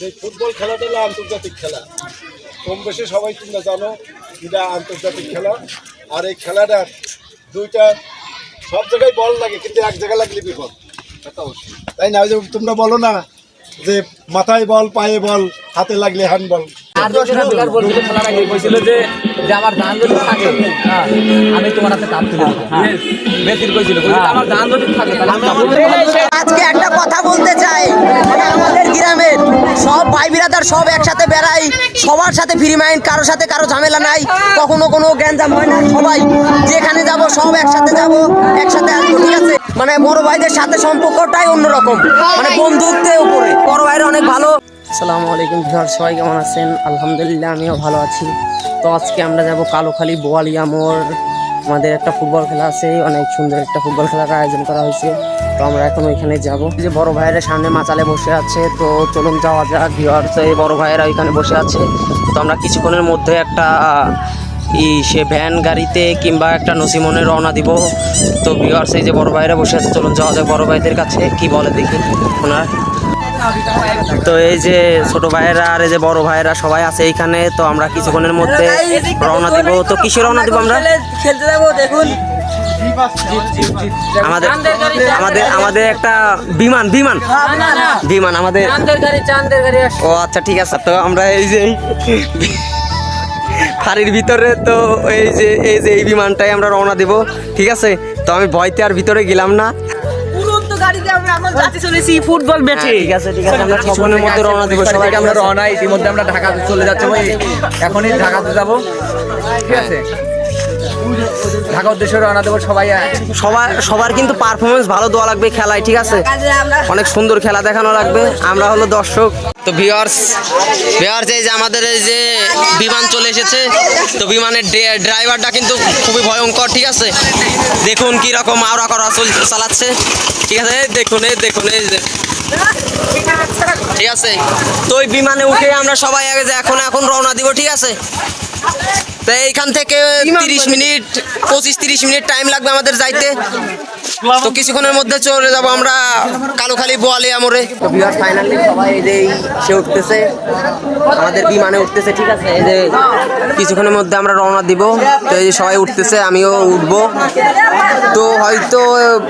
যে ফুটবল খেলাটা হলো আন্তর্জাতিক খেলা। কম বেশি সবাই তোমরা জানো এটা আন্তর্জাতিক খেলা। আর এই খেলাটা দুইটা সব জায়গায় বল লাগে কিন্তু এক জায়গায় লাগলে বিপদ। তাই না? ওই যে তোমরা বলো না যে মাথায় বল পায়ে বল হাতে লাগলে হ্যান্ড বল আর খেলার বলছিল যে যে আমার ধান যদি থাকে হ্যাঁ, আমি তোমার হাতে কাপ তুলে দেবো মেসির কইছিল আমার ধান যদি থাকে। আজকে একটা কথা বলতে চাই। মানে আমাদের গ্রামের সব ভাই বিরাদার সব একসাথে বেড়াই। সবার সাথে ফ্রি মাইন্ড কারোর সাথে কারও ঝামেলা নাই। কখনো কোনো গ্যাঞ্জাম হয় না। সবাই যেখানে যাব সব একসাথে যাব একসাথে আসব ঠিক আছে? মানে বড় ভাইদের সাথে সম্পর্কটাই অন্যরকম। মানে বন্ধুত্বের উপরে। বড় ভাইরা অনেক ভালো। আসসালামু আলাইকুম ভিউয়ার সবাই কেমন আছেন? আলহামদুলিল্লাহ, আমিও ভালো আছি। তো আজকে আমরা যাব কালোখালী বোয়ালিয়া মোড়। আমাদের একটা ফুটবল খেলা আছে, অনেক সুন্দর একটা ফুটবল খেলার আয়োজন করা হয়েছে। তো আমরা এখন ওইখানে যাব। যে বড় ভাইয়েরা সামনে মাচালে বসে আছে, তো চলুন যাওয়া যাক ভিউয়ার্স। এই বড় ভাইয়েরা ওইখানে বসে আছে। তো আমরা কিছুক্ষণের মধ্যে একটা ই সে ভ্যান গাড়িতে কিংবা একটা নসিমনে রওনা দিব। তো ভিউয়ার্স, এই যে বড় ভাইয়েরা বসে আছে, চলুন যাওয়া যাক বড় ভাইদের কাছে। কি বলে দেখি ওনার। তো এই যে ছোট ভাইয়েরা আর এই যে বড় ভাইয়েরা সবাই আছে এইখানে তো আমরা কিছুক্ষণের মধ্যে রওনা দিব। তো কিসে রওনা দিব আমরা? খেলতে যাব দেখুন। আমাদের আমাদের আমাদের একটা বিমান বিমান। বিমান আমাদের চাঁদের গাড়ি চাঁদের গাড়ি আসছে। ও আচ্ছা ঠিক আছে। তো আমরা এই যে ফাড়ির ভিতরে তো এই যে এই যে এই বিমানটাই আমরা রওনা দিব। ঠিক আছে? তো আমি ভয়তে আর ভিতরে গেলাম না। ফুটবল হ্যাঁ, ঠিক আছে ঠিক আছে। আমরা কিছুক্ষণের মধ্যে রওনা দিব। সবাইকে আমরা আমরা রওনা ইতিমধ্যে আমরা ঢাকাতে চলে যাচ্ছি। ওই এখনই ঢাকাতে যাব। ঠিক আছে। ঢাকা উদ্দেশ্যে রওনা দেবো সবাই সবার সবার কিন্তু পারফরমেন্স ভালো দেওয়া লাগবে খেলায় ঠিক আছে? অনেক সুন্দর খেলা দেখানো লাগবে। আমরা হলো দর্শক। তো ভিউয়ার্স ভিউয়ার্স এই যে আমাদের এই যে বিমান চলে এসেছে তো বিমানের ড্রাইভারটা কিন্তু খুবই ভয়ঙ্কর ঠিক আছে? দেখুন কি রকম আওড়া করা চল- চালাচ্ছে ঠিক আছে? দেখুন এই দেখুন এই যে। ঠিক আছে? তো ওই বিমানে উঠে আমরা সবাই আগে যে এখন এখন রওনা দিব ঠিক আছে? তো এইখান থেকে তিরিশ মিনিট পঁচিশ তিরিশ মিনিট টাইম লাগবে আমাদের যাইতে। তো কিছুক্ষণের মধ্যে চলে যাব আমরা কালোখালি বোয়ালিয়া মোড়ে তো ফাইনালি সবাই এই যে সে উঠতেছে। আমাদের বিমানে উঠতেছে ঠিক আছে? এই যে কিছুক্ষণের মধ্যে আমরা রওনা দিব। তো এই যে সবাই উঠতেছে আমিও উঠবো। তো হয়তো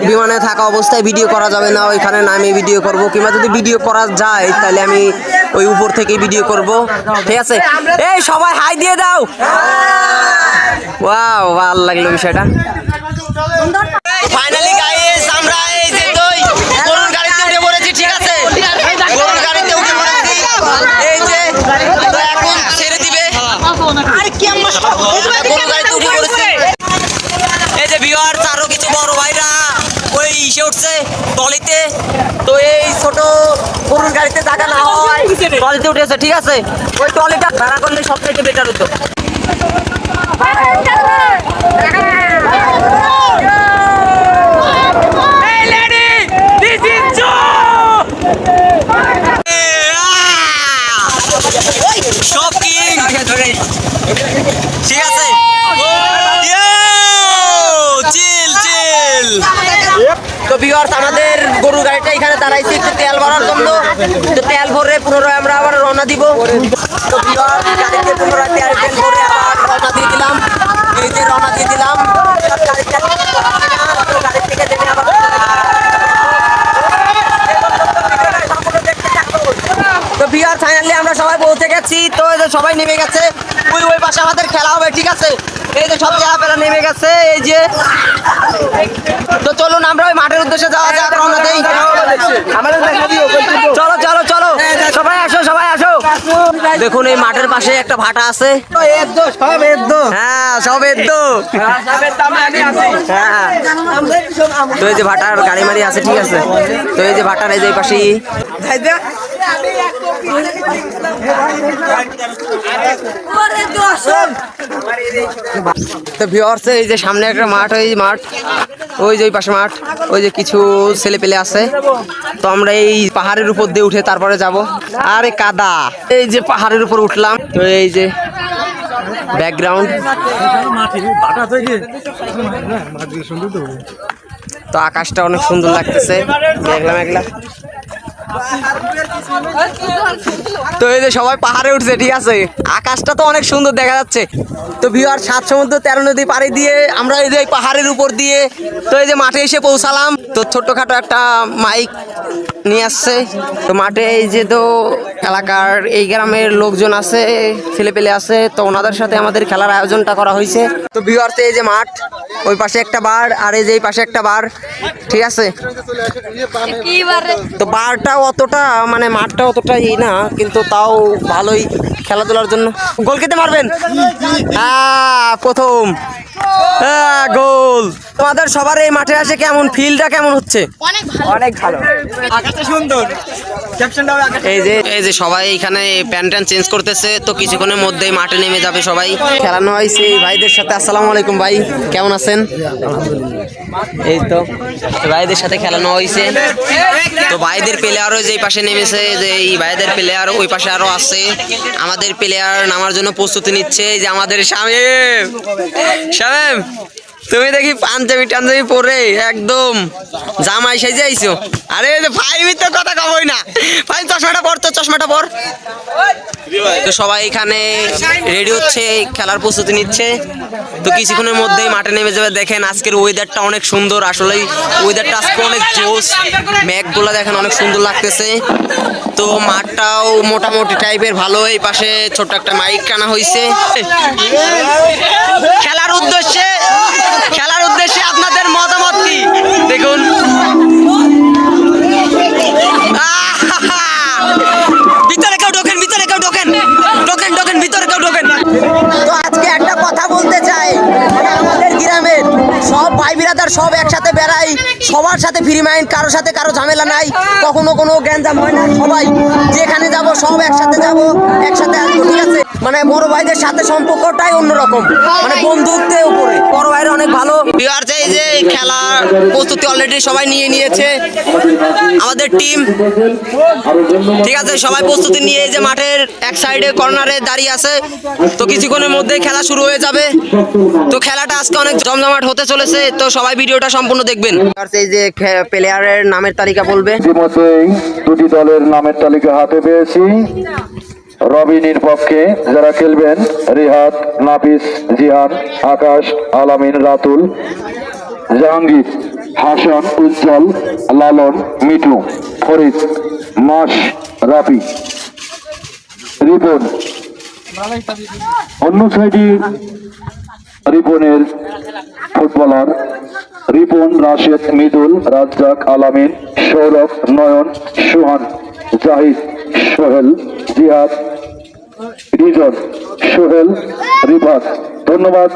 বিমানে থাকা অবস্থায় ভিডিও করা যাবে না ওইখানে নামে ভিডিও করব। কিংবা যদি ভিডিও করা যায় তাহলে আমি ওই উপর থেকেই ভিডিও করব। ঠিক আছে? এই সবাই হাই দিয়ে দাও! ওয়াও ভালো লাগল বিষয়টা। ফাইনালি গাইস আমরা এই যে তুই গরুর গাড়িতে উঠে পড়েছি, ঠিক আছে? গরুর গাড়িতে উঠে পড়েছি। এই যে এখন ছেড়ে দিবে। গরুর গাড়িতে উঠে পড়েছি। এই যে আরও কিছু বড় ভাইরা ওই ইসে উঠছে টলিতে। তো এই ছোট গরুর গাড়িতে না হয়, টলিতে উঠেছে, ঠিক আছে? ওই টলিটা ভাড়া করলে সব থেকে বেটার হতো। সব কিং? ঠিক আছে। চিল চিল। তো ভিউয়ার্স আমাদের গরু গাড়িটা এখানে দাঁড়াইছে একটু তেল ভরার জন্য। তো তেল ভরে পুনরায় আমরা আবার রওনা দিব। গাড়িতে পুনরায় তেল ভরে আবার রওনা দিয়ে দিলাম। রওনা দিয়ে দিলাম গাড়িটা গাড়ি থেকে নেমে আবার তো বিহার ফাইনালি আমরা সবাই পৌঁছে গেছি। তো এই যে সবাই নেমে গেছে। ওই ওই পাশে আমাদের খেলা হবে ঠিক আছে? এই যে সব খেলাপেলা নেমে গেছে এই যে। তো চলুন আমরা ওই মাঠের উদ্দেশ্যে যাওয়া যাক রওনা দেই চলো চলো দেখুন এই মাঠের পাশে একটা ভাটা আছে। হ্যাঁ সব এদ্দ হ্যাঁ তো এই যে ভাটার গাড়ি মারি আছে ঠিক আছে? তো এই যে ভাটার এই যে পাশেই। তো ভিওর্স এই যে সামনে একটা মাঠ ওই মাঠ ওই যে ওই পাশে মাঠ ওই যে কিছু ছেলে পেলে আছে। তো আমরা এই পাহাড়ের উপর দিয়ে উঠে তারপরে যাব। আরে কাদা। এই যে পাহাড়ের উপর উঠলাম। তো এই যে ব্যাকগ্রাউন্ড তো আকাশটা অনেক সুন্দর লাগতেছে। মেঘলা মেঘলা তো এই যে সবাই পাহাড়ে উঠছে, ঠিক আছে? আকাশটা তো অনেক সুন্দর দেখা যাচ্ছে। তো ভিউয়ার সাত সমুদ্র, তেরো নদী পাড়ি দিয়ে আমরা এই যে পাহাড়ের উপর দিয়ে তো এই যে মাঠে এসে পৌঁছালাম। তো ছোট্টখাটো একটা মাইক নিয়ে আসছে। তো মাঠে এই যে তো এলাকার এই গ্রামের লোকজন আছে, ছেলেপেলে আছে, তো ওনাদের সাথে আমাদের খেলার আয়োজনটা করা হয়েছে। তো ভিউয়ার্স এই যে মাঠ, ওই পাশে একটা বার, আর এই যে এই পাশে একটা বার, ঠিক আছে? তো বারটা অতটা মানে মাঠটা অতটা ই না, কিন্তু তাও ভালোই খেলাধুলার জন্য। গোল খেতে পারবেন হ্যাঁ প্রথম। গোল। তোমাদের সবার এই মাঠে আসে কেমন? ফিলটা কেমন হচ্ছে? অনেক ভালো। অনেক ভালো। এই যে এই যে সবাই এখানে প্যান্ট চেঞ্জ করতেছে তো কিছুক্ষণের মধ্যেই মাঠে নেমে যাবে সবাই। খেলানো ভাইদের সাথে। আসসালামু আলাইকুম ভাই কেমন আছেন? এই তো তো ভাইদের সাথে খেলানো হয়েছে। তো ভাইদের প্লেয়ারও যে পাশে নেমেছে যে এই ভাইদের প্লেয়ার ওই পাশে আরও আছে। আমাদের প্লেয়ার নামার জন্য প্রস্তুতি নিচ্ছে এই যে আমাদের শামিম তুমি দেখি পাঞ্জাবি টাঞ্জাবি পরে একদম জামাই সেজে আইছো। আরে ভাই মিত্র কথা কবই না। ভাই, চশমাটা পর তো, চশমাটা পর। তো সবাই এখানে রেডি হচ্ছে, খেলার প্রস্তুতি নিচ্ছে। তো কিছুক্ষণের মধ্যেই মাঠে নেমে যাবে। দেখেন আজকের ওয়েদারটা অনেক সুন্দর। আসলেই ওয়েদারটা আজকে অনেক জোস ম্যাগগুলো দেখেন অনেক সুন্দর লাগতেছে। তো মাঠটাও মোটামুটি টাইপের ভালো। এই পাশে ছোট্ট একটা মাইক টানা হয়েছে খেলার উদ্দেশ্যে খেলার উদ্দেশ্যে আপনাদের মতামত কি? দেখুন। ভিতরে কেউ ঢোকেন, ভিতরে কেউ ঢোকেন। ঢোকেন ঢোকেন, ভিতরে কেউ ঢোকেন। তো আজকে একটা কথা বলতে চাই। মানে আমাদের গ্রামের সব ভাই বিরাদার সব একসাথে বেড়াই। সবার সাথে ফ্রি মাইন্ড কারোর সাথে কারও ঝামেলা নাই। কখনো কোনো গ্যাঞ্জাম হয় না। সবাই যেখানে যাব, সব একসাথে যাব। একসাথে আসব, ঠিক আছে? মানে বড় ভাইদের সাথে সম্পর্কটাই অন্যরকম। মানে বন্ধুত্বের উপরে। বড় ভাইরা অনেক ভালো। বিহার চাই যে খেলা প্রস্তুতি অলরেডি সবাই নিয়ে নিয়েছে। আমাদের টিম ঠিক আছে সবাই প্রস্তুতি নিয়ে যে মাঠের এক সাইডে কর্নারে দাঁড়িয়ে আছে। তো কিছুক্ষণের মধ্যে খেলা শুরু হয়ে যাবে। তো খেলাটা আজকে অনেক জমজমাট হতে চলেছে। তো সবাই ভিডিওটা সম্পূর্ণ দেখবেন। এই যে প্লেয়ারের নামের তালিকা বলবে। ইতিমধ্যেই দুটি দলের নামের তালিকা হাতে পেয়েছি। রবিনির পক্ষে যারা খেলবেন রিহাদ নাফিস, জিহান, আকাশ, আলামিন, রাতুল, জাহাঙ্গীর, হাসান, উজ্জ্বল, লালন, মিঠু, ফরিদ, মাস, রাফি। রিপন। অন্য সাইডে রিপনের ফুটবলার রিপন, রাশেদ, মৃদুল, রাজ্জাক, আলামিন, সৌরভ, নয়ন, সোহান, জাহিদ, সোহেল, জিহাদ রিজন সোহেল রিফাত ধন্যবাদ।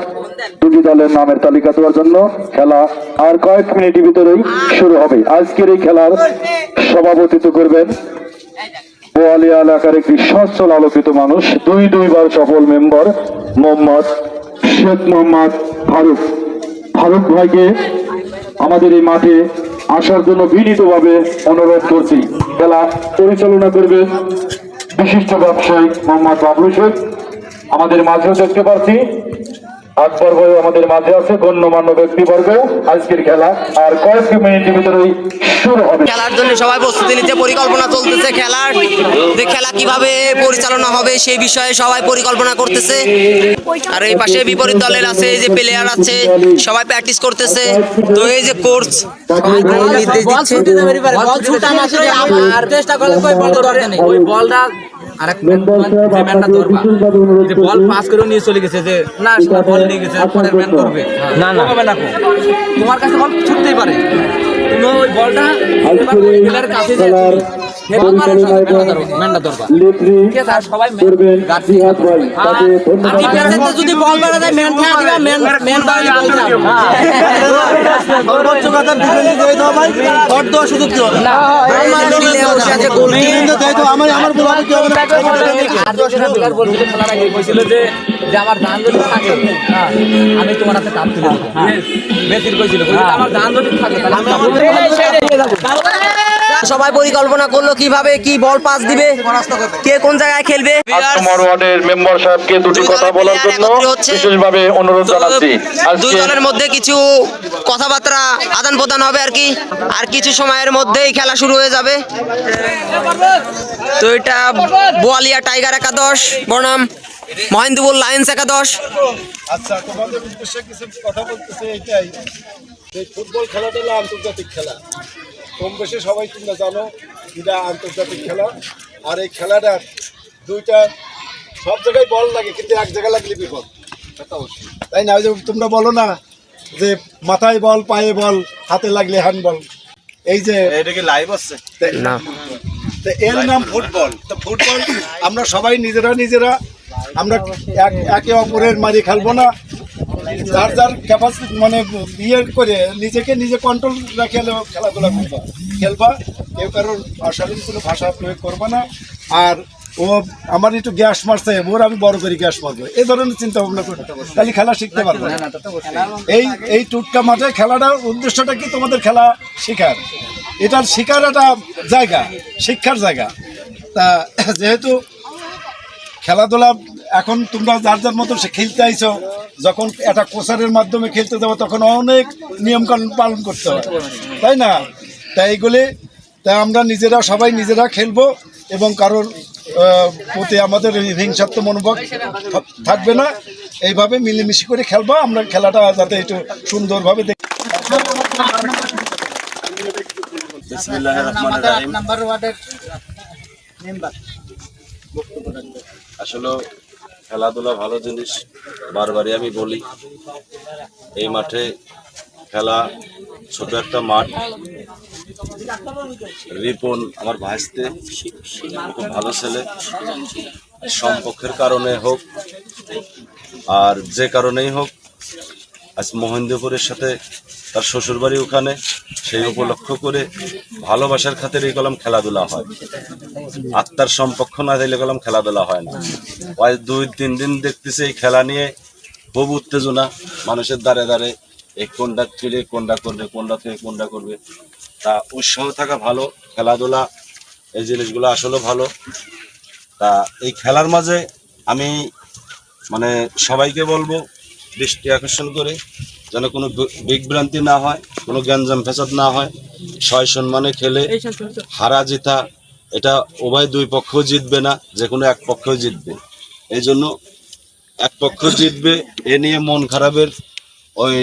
দুটি দলের নামের তালিকা দেওয়ার জন্য খেলা আর কয়েক মিনিটের ভিতরেই শুরু হবে। আজকের এই খেলার সভাপতিত্ব করবেন বোয়ালিয়া এলাকার একটি সচ্ছল আলোকিত মানুষ, দুই দুইবার সফল মেম্বার মোহাম্মদ শেখ মোহাম্মদ ফারুক। ফারুক ভাইকে আমাদের এই মাঠে আসার জন্য বিনীতভাবে অনুরোধ করছি। খেলা পরিচালনা করবে বিশিষ্ট ব্যবসায়ী মোহাম্মদ বাবলু শেখ আমাদের মাঝেও দেখতে পাচ্ছি। আকবর ভাই আমাদের মাঝে আছে গণ্যমান্য ব্যক্তিবর্গ। আজকের খেলা আর কয়েক মিনিটের ভিতরেই শুরু হবে। খেলার জন্য সবাই প্রস্তুতি নিচ্ছে পরিকল্পনা চলতেছে খেলার। যে খেলা কীভাবে পরিচালনা হবে সেই বিষয়ে সবাই পরিকল্পনা করতেছে। আর এই পাশে বিপরীত দলের আছে এই যে প্লেয়ার আছে সবাই প্র্যাকটিস করতেছে। তো এই যে কোর্স আর চেষ্টা করলে ওই বলটা আরেক ম্যান ম্যানটা ধরবা। যে বল পাস করে নিয়ে চলে গেছে যে না সেটা বল নিয়ে গেছে পরের ম্যান ধরবে। না না। তোমার কাছে বল ছুটতেই পারে। তুমি ওই বলটা প্লেয়ারের কাছে যে ম্যানটা ধরবা। ঠিক আছে আর সবাই করবেন গার্ড জিহাদ ভাই তাকে ধন্যবাদ। ডিফেন্সে যদি বল মারা যায় ম্যান খেলা দিবা ম্যান ম্যান তাহলে সর্বোচ্চ কথা ডিফেন্সে দিয়ে দাও ভাই শট দেওয়ার সুযোগ দিও না। আমার আমার বলার কি হবে না। আর দশটা প্লেয়ার বলছিল খেলার আগে কইছিল যে যে আমার ধান যদি থাকে। হ্যাঁ, আমি তোমার হাতে কাপ তুলে দেবো। কইছিল। আমার ধান যদি থাকে তাহলে আমি। সবাই পরিকল্পনা করল কীভাবে কি বল পাস দিবে কে কোন জায়গায় খেলবে। ওয়ার্ডের মেম্বার সাহেবকে দুটি দুই কথা বলার জন্য বিশেষভাবে অনুরোধ জানাচ্ছি। দুই দলের মধ্যে কিছু কথাবার্তা আদান প্রদান হবে আর কি। আর কিছু সময়ের মধ্যেই খেলা শুরু হয়ে যাবে। তো এটা বোয়ালিয়া টাইগার একাদশ বনাম মহেন্দ্রপুর লায়ন্স একাদশ। আচ্ছা তোমাদের উদ্দেশ্যে কিছু কথা বলতেছে এইটাই। যে ফুটবল খেলাটা হলো আন্তর্জাতিক খেলা। কম বেশি সবাই তোমরা জানো এটা আন্তর্জাতিক খেলা। আর এই খেলাটার দুইটা সব জায়গায় বল লাগে কিন্তু এক জায়গায় লাগলে বিপদ। তাই না? ওই যে তোমরা বলো না যে মাথায় বল পায়ে বল হাতে লাগলে হ্যান্ড বল এই যে এটা কি লাইভ আছে না। তো এর নাম ফুটবল। তো ফুটবল আমরা সবাই নিজেরা নিজেরা আমরা এক- একে অপরের মারি খেলব না। যার যার ক্যাপাসিটি মানে ইয়ে করে নিজেকে নিজে কন্ট্রোল রাখে খেলাধুলা করবা। খেলবা কেউ কারোর অশালীন কোনো ভাষা প্রয়োগ করবা না। আর ও আমার একটু গ্যাস মারছে ওর আমি বড় করে গ্যাস মারবো। এই ধরনের চিন্তা ভাবনা করতে তাহলে খেলা শিখতে পারব। এই এই টুটকা মাঠে খেলাটার উদ্দেশ্যটা কি? তোমাদের খেলা শেখার। এটার শেখার একটা জায়গা শিক্ষার জায়গা। তা যেহেতু খেলাধুলা এখন তোমরা যার যার মতো সে খেলতে আইছো যখন একটা কোচারের মাধ্যমে খেলতে যাব তখন অনেক নিয়মকানুন পালন করতে হয়। তাই না? তাই এইগুলি তাই আমরা নিজেরা সবাই নিজেরা খেলব এবং কারোর প্রতি আমাদের এই হিংসাত্ম মনোভাব থাকবে না। এইভাবে মিলেমিশে করে খেলব আমরা খেলাটা যাতে একটু সুন্দরভাবে দেখ বিসমিল্লাহির রহমানির রহিম। আসলে খেলাধুলা ভালো জিনিস, বারবারই আমি বলি। এই মাঠে খেলা ছোট একটা মাঠ। রিপন আমার ভাইস্তে, খুব ভালো ছেলে। সম্পর্কের কারণে হোক আর যে কারণেই হোক, আজ মহেন্দ্রপুরের সাথে তার শ্বশুরবাড়ি ওখানে, সেই উপলক্ষ করে ভালোবাসার খাতির এই কলম খেলাধুলা হয়। আত্মার সম্পর্ক না দিলে কলম খেলাধুলা হয় না। ওই দুই, তিন দিন দেখতেছি এই খেলা নিয়ে খুব উত্তেজনা। মানুষের দ্বারে দ্বারে, এই কোনটা ছেলে কোনটা করবে, কোনটা থেকে কোনটা করবে। তা উৎসাহ থাকা ভালো, খেলাধুলা, এই জিনিসগুলো আসলে ভালো। তা এই খেলার মাঝে আমি মানে সবাইকে বলব, দৃষ্টি আকর্ষণ করে যেন কোনো বিভ্রান্তি না হয় কোনো গ্যাঞ্জাম ফেসাদ না হয় ছয় সম্মানে খেলে হারা জিতা এটা উভয় দুই পক্ষ জিতবে না যে কোনো এক পক্ষ জিতবে। এই জন্য এক পক্ষ জিতবে এ নিয়ে মন খারাপের ওই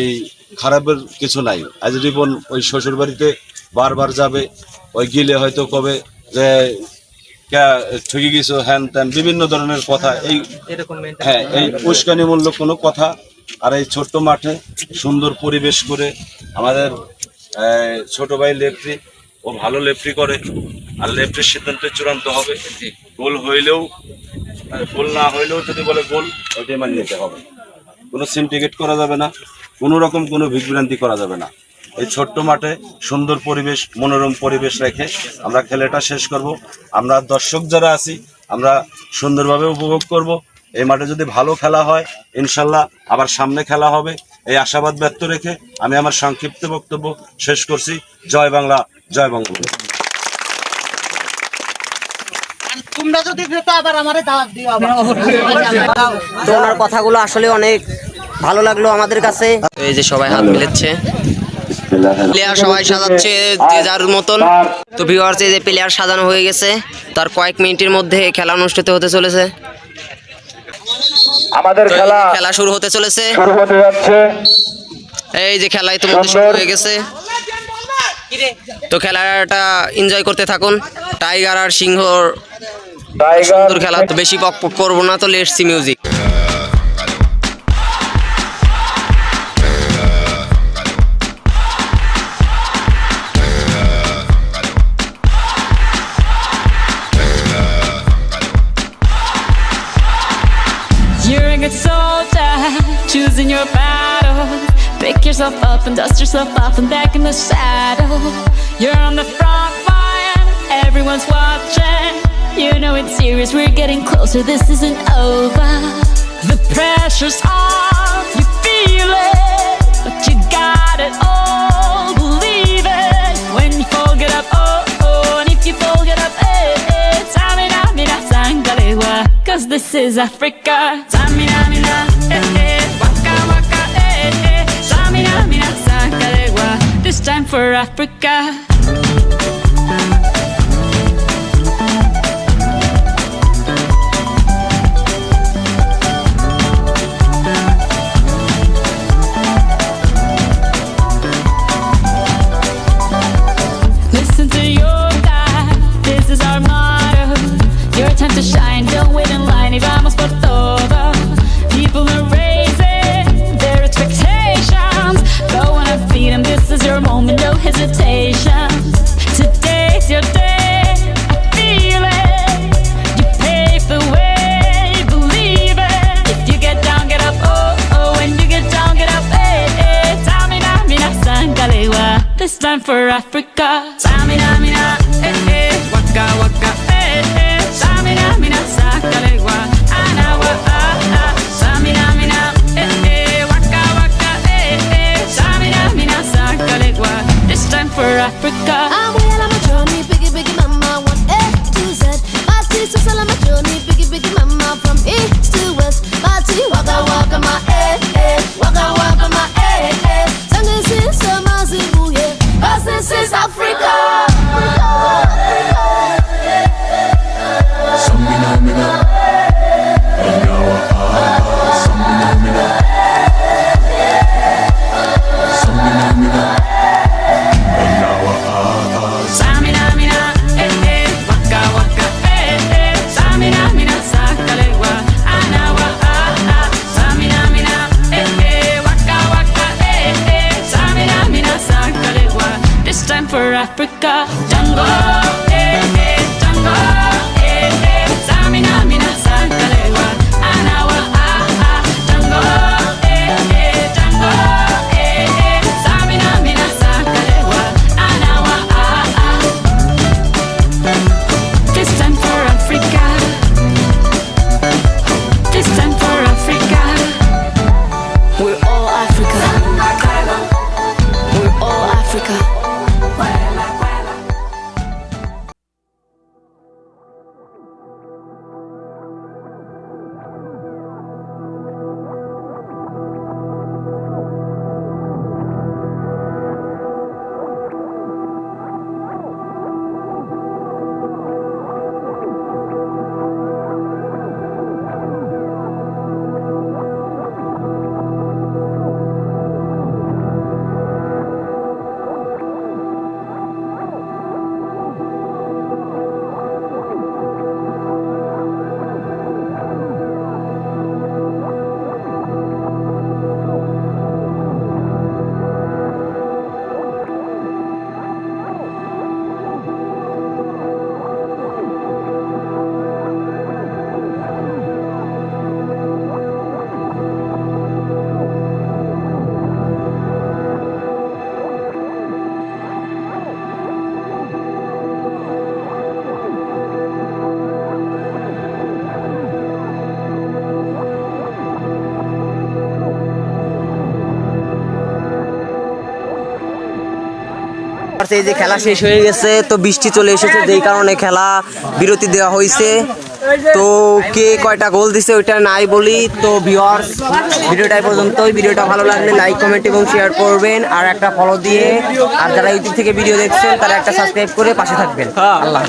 খারাপের কিছু নাই। আজ রিপন ওই শ্বশুর বাড়িতে বারবার যাবে ওই গিলে হয়তো কবে যে ঠকে গেছো হ্যান ত্যান বিভিন্ন ধরনের কথা এই হ্যাঁ এই উস্কানিমূলক কোনো কথা আর এই ছোট্ট মাঠে সুন্দর পরিবেশ করে আমাদের ছোট ভাই লেফটি ও ভালো লেফটি করে আর লেফটির সিদ্ধান্ত চূড়ান্ত হবে। গোল হইলেও গোল না হইলেও যদি বলে গোল ওইটাই মানে নিতে হবে। কোনো সিন্ডিকেট করা যাবে না কোনো রকম কোনো বিভ্রান্তি করা যাবে না। এই ছোট্ট মাঠে সুন্দর পরিবেশ মনোরম পরিবেশ রেখে আমরা খেলাটা শেষ করব। আমরা দর্শক যারা আছি আমরা সুন্দরভাবে উপভোগ করব। এই মাঠে যদি ভালো খেলা হয় ইনশাল্লাহ আবার সামনে খেলা হবে। এই আশাবাদ ব্যক্ত রেখে আমি আমার সংক্ষিপ্ত বক্তব্য শেষ করছি। জয় বাংলা জয় বঙ্গবন্ধু। তোমরা যদি আবার আমারে দাওয়াত দিও তো ওনার কথাগুলো আসলে অনেক ভালো লাগল আমাদের কাছে। এই যে সবাই হাত মিলাচ্ছে। প্লেয়ার সবাই সাজাচ্ছে যে যার মতন। তো ভিউয়ার্স এই যে প্লেয়ার সাজানো হয়ে গেছে। তার কয়েক মিনিটের মধ্যে খেলা অনুষ্ঠিত হতে চলেছে। আমাদের খেলা খেলা শুরু হতে চলেছে। শুরু হতে যাচ্ছে। এই যে খেলা ইতিমধ্যে শুরু হয়ে গেছে। তো খেলাটা এনজয় করতে থাকুন। টাইগার আর সিংহর টাইগার সুন্দর খেলা তো বেশি পক করব না তো let's see music yourself up and dust yourself off and back in the saddle. You're on the front line, everyone's watching. You know it's serious, we're getting closer, this isn't over. The pressure's on, you feel it, but you got it all, believe it. When you fall, get up, oh oh, and if you fall, get up, eh eh, Tamina, mina, sangalewa, cause this is Africa. Africa. এই যে খেলা শেষ হয়ে গেছে, তো বৃষ্টি চলে এসেছে, যেই কারণে খেলা বিরতি দেওয়া হয়েছে তো কে কয়টা গোল দিছে ওইটা নাই বলি। তো ভিওয়ার্স ভিডিওটা পর্যন্তই। ভিডিওটা ভালো লাগলে লাইক কমেন্ট এবং শেয়ার করবেন। আর একটা ফলো দিয়ে, আর যারা ইউটিউব থেকে ভিডিও দেখছেন, তারা একটা সাবস্ক্রাইব করে পাশে থাকবেন। আল্লাহ